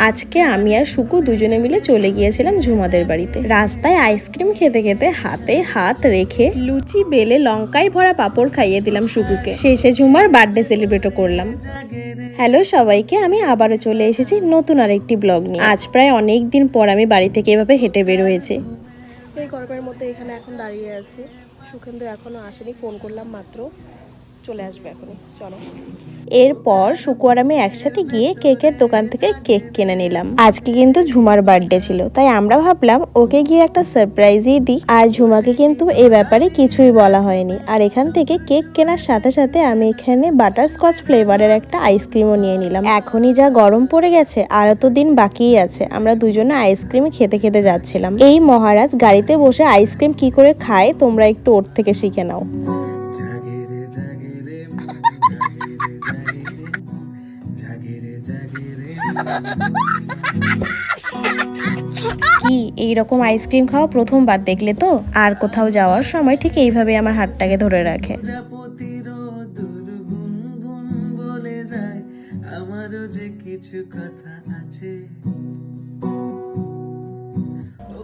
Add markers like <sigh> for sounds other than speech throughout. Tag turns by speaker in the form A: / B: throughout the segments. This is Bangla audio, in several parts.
A: আজকে আমি আর সুকু দুজনে মিলে চলে গিয়েছিলাম ঝুমাদের বাড়িতে। রাস্তায় আইসক্রিম খেতে খেতে হাতে হাত রেখে লুচি, বেলে, লঙ্কায় ভরা পাপড় খাইয়ে দিলাম সুকুকে শেষে ঝুমার বার্থডে সেলিব্রেটও করলাম। হ্যালো সবাইকে, আমি আবারও চলে এসেছি নতুন আরেকটি ব্লগ নিয়ে। আজ প্রায় অনেক দিন পর আমি বাড়ি থেকে এভাবে হেঁটে বের হয়েছি।
B: এই গরমের মধ্যে এখানে এখন দাঁড়িয়ে আছি। সুখেন্দু এখনও আসেনি ফোন করলাম মাত্র। চলে আসবে এখনই, চলো।
A: এরপর শুকু আমি একসাথে গিয়ে কেকের দোকান থেকে কেক কিনে নিলাম। আজকে কিন্তু ঝুমার বার্থডে ছিল, তাই আমরা ভাবলাম ওকে গিয়ে একটা সারপ্রাইজই দিই। আর ঝুমাকে কিন্তু এই ব্যাপারে কিছুই বলা হয়নি। আর এখান থেকে কেক কেনার সাথে সাথে আমি এখানে বাটার স্কচ ফ্লেভারের একটা আইসক্রিমও নিয়ে নিলাম। এখনই যা গরম পড়ে গেছে, আর তো দিন বাকিই আছে, আমরা দুজনে আইসক্রিম খেতে খেতে যাচ্ছিলাম। এই মহারাজ গাড়িতে বসে আইসক্রিম কি করে খায়, তোমরা একটু ওর থেকে শিখে নাও। কি এই রকম আইসক্রিম খাওয়া প্রথমবার দেখলে তো? আর কোথাও যাওয়ার সময় ঠিক এইভাবে আমার হাতটাকে ধরে রাখে।
C: আমারও যে কিছু কথা আছে।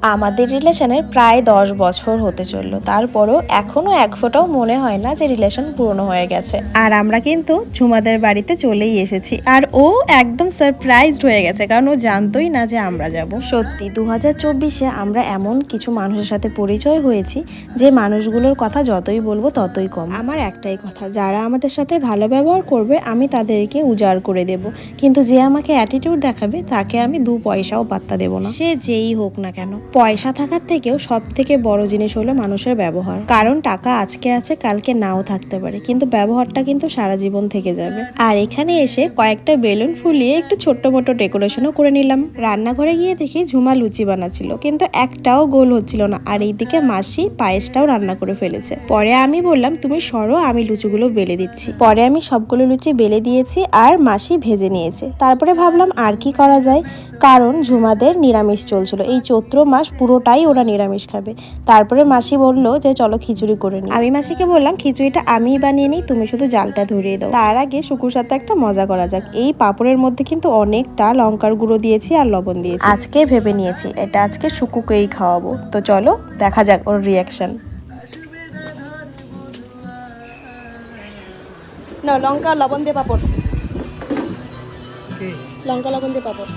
A: আমাদের রিলেশনের প্রায় দশ বছর হতে চলল। তারপরও এখনও এক ফোঁটাও মনে হয় না যে রিলেশন পুরনো হয়ে গেছে। আর আমরা কিন্তু ঝুমাদের বাড়িতে চলেই এসেছি। আর ও একদম সারপ্রাইজড হয়ে গেছে কারণ ও জানতোই না যে আমরা যাব। সত্যি দু হাজার চব্বিশে আমরা এমন কিছু মানুষের সাথে পরিচয় হয়েছি যে মানুষগুলোর কথা যতই বলব ততই কম। আমার একটাই কথা যারা আমাদের সাথে ভালো ব্যবহার করবে আমি তাদেরকে উজাড় করে দেব। কিন্তু যে আমাকে অ্যাটিটিউড দেখাবে তাকে আমি দু পয়সাও পাত্তা দেব না। সে যেই হোক না কেন পয়সা থাকার থেকেও সব থেকে বড় জিনিস হলো মানুষের ব্যবহার। কারণ টাকা আজকে আছে, কালকে নাও থাকতে পারে। কিন্তু ব্যবহারটা কিন্তু সারা জীবন থেকে যাবে। আর এখানে এসে কয়েকটা বেলুন ফুলিয়ে একটু ছোট্ট মোটো ডেকোরেশনও করে নিলাম। রান্নাঘরে গিয়ে দেখি ঝুমা লুচি বানাচ্ছিল। কিন্তু একটাও গোল হচ্ছিল না। আর এইদিকে মাসি পায়েসটাও রান্না করে ফেলেছে। পরে আমি বললাম, তুমি সরো, আমি লুচিগুলো বেলে দিচ্ছি। পরে আমি সবগুলো লুচি বেলে দিয়েছি আর মাসি ভেজে নিয়েছে। তারপরে ভাবলাম, আর কি করা যায়? কারণ ঝুমাদের নিরামিষ চলছিল। এই চৈত্র মাস পুরোটাই ওরা নিরামিষ খাবে। তারপরে মাসি বলল যে চলো খিচুড়ি করে নিই। আমি মাসিকে বললাম খিচুড়িটা আমিই বানিয়ে নিই তুমি শুধু জালটা ধরিয়ে দাও। তার আগে শুকুর সাথে একটা মজা করা যাক। এই পাপড়ের মধ্যে কিন্তু অনেকটা লঙ্কার গুঁড়ো দিয়েছি আর লবণ দিয়েছি। আজকে ভেবে নিয়েছি এটা আজকে শুকুকেই খাওয়াবো। তো চলো দেখা যাক ওর রিয়াকশন
B: না লঙ্কা লবণ দিয়ে পাপড়। লঙ্কা লবণ দিয়ে পাপড়।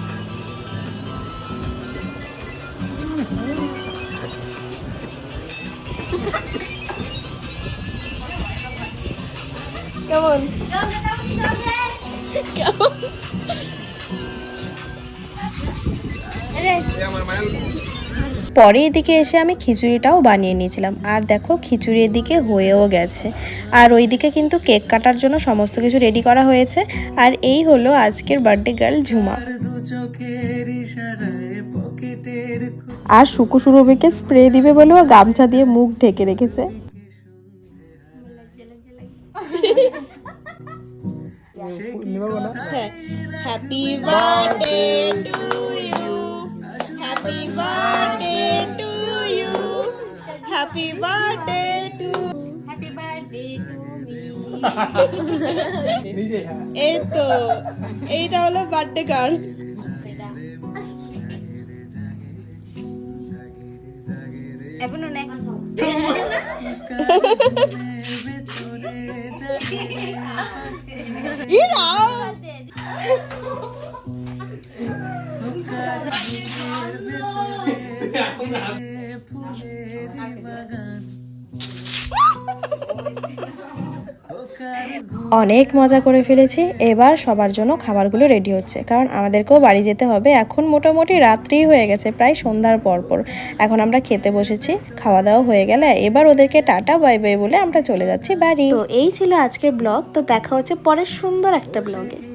B: কেমন? কেমন
A: পরে এদিকে এসে আমি খিচুড়িটাও বানিয়ে নিয়েছিলাম। আর দেখো খিচুড়ি এদিকে হয়েও গেছে। আর ওইদিকে কিন্তু কেক কাটার জন্য সমস্ত কিছু রেডি করা হয়েছে। আর এই হলো আজকের বার্থডে গার্ল ঝুমা। আর সুকু সুরভিকে স্প্রে দিবে বলেও গামছা দিয়ে মুখ ঢেকে রেখেছে। Happy birthday to you happy birthday to you happy birthday to
D: Happy birthday to me. <laughs>
B: এই তো এইটা হলো বার্থডে গার্ল
D: এখন অনেক
A: অনেক মজা করে ফেলেছি। এবার সবার জন্য খাবারগুলো রেডি হচ্ছে। কারণ আমাদেরকেও বাড়ি যেতে হবে। এখন মোটামুটি রাত্রি হয়ে গেছে, প্রায় সন্ধ্যার পর পর। এখন আমরা খেতে বসেছি। খাওয়া দাওয়া হয়ে গেলে এবার ওদেরকে টাটা, বাই বাই বলে আমরা চলে যাচ্ছি বাড়ি। তো এই ছিল আজকের ব্লগ। তো দেখা হচ্ছে পরের সুন্দর একটা ব্লগে।